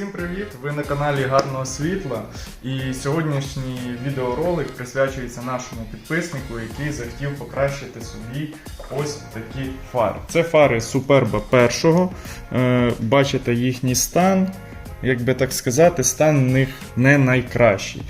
Всім привіт! Ви на каналі Гарного Світла. І сьогоднішній відеоролик присвячується нашому підписнику, який захотів покращити собі ось такі фари. Це фари Superba першого. Е, Бачите їхній стан. Як би так сказати, стан в них не найкращий.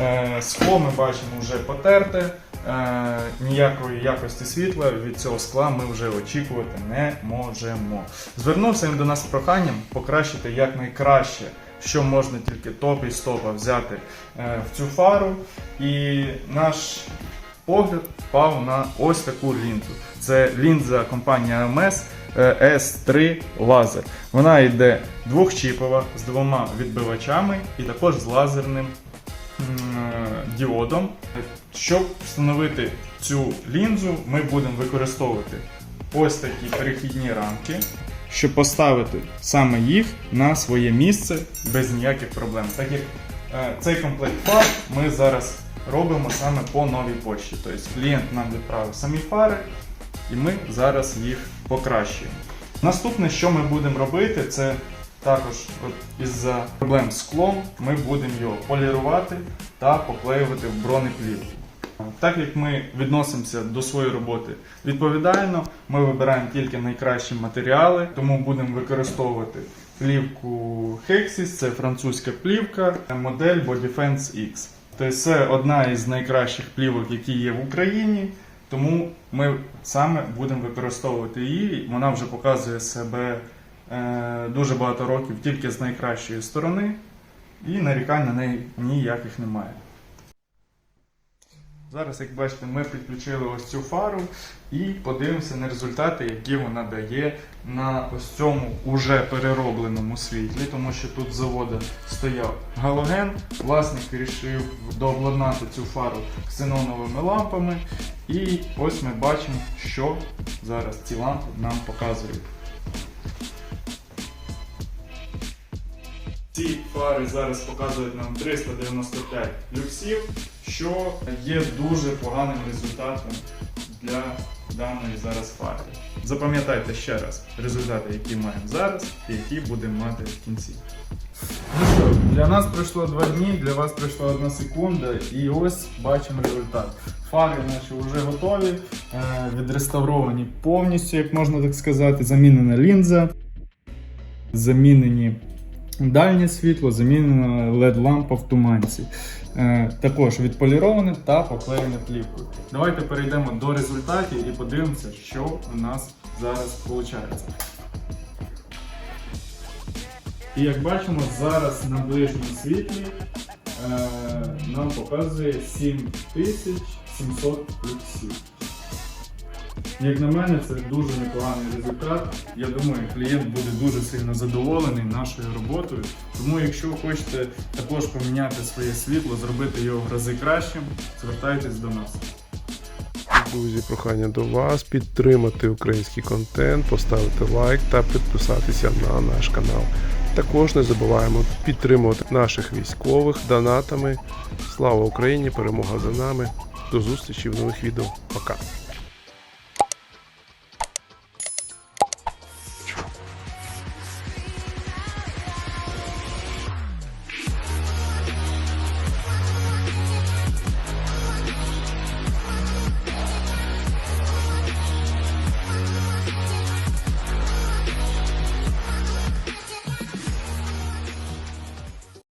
Е, Скло ми бачимо вже потерте. Е, ніякої якості світла від цього скла ми вже очікувати не можемо. Звернувся він до нас з проханням покращити якнайкраще, що можна тільки топ і стопа взяти е, в цю фару. І наш погляд впав на ось таку лінзу. Це лінза компанії AMS е, S3 Laser. Вона йде двохчіпова з двома відбивачами і також з лазерним діодом. Щоб встановити цю лінзу, ми будемо використовувати ось такі перехідні рамки, щоб поставити саме їх на своє місце без ніяких проблем. Так як е, цей комплект фар ми зараз робимо саме по новій почті. Тобто клієнт нам відправив самі фари, і ми зараз їх покращуємо. Наступне, що ми будемо робити, це також із-за проблем з склом ми будемо його полірувати та поклеювати в бронеплівку. Так як ми відносимося до своєї роботи відповідально, ми вибираємо тільки найкращі матеріали, тому будемо використовувати плівку Hexis, це французька плівка, модель Bodefense X. Тобто це одна із найкращих плівок, які є в Україні. Тому ми саме будемо використовувати її. Вона вже показує себе дуже багато років тільки з найкращої сторони, і нарікань на неї ніяких немає. Зараз, як бачите, ми підключили ось цю фару і подивимося на результати, які вона дає на ось цьому уже переробленому світлі, тому що тут з заводу стояв галоген. Власник вирішив дообладнати цю фару ксеноновими лампами. І ось ми бачимо, що зараз ці лампи нам показують. Ці фари зараз показують нам 395 люксів, що є дуже поганим результатом для даної зараз фари. Запам'ятайте ще раз результати, які маємо зараз і які будемо мати в кінці. Ну що, для нас пройшло два дні, для вас пройшла одна секунда, і ось бачимо результат. Фари наші вже готові, е, відреставровані повністю, як можна так сказати, замінена лінза, замінені Дальнє світло замінена LED-лампа в туманці. Е, також відполіроване та поклеєне плівкою. Давайте перейдемо до результатів і подивимося, що у нас зараз виходить. І як бачимо, зараз на ближньому світлі е, нам показує 7700 люксів. Як на мене, це дуже непоганий результат. Я думаю, клієнт буде дуже сильно задоволений нашою роботою. Тому, якщо хочете також поміняти своє світло, зробити його в рази кращим, звертайтесь до нас. Друзі, прохання до вас підтримати український контент, поставити лайк та підписатися на наш канал. Також не забуваємо підтримувати наших військових донатами. Слава Україні! Перемога за нами! До зустрічі в нових відео. Пока!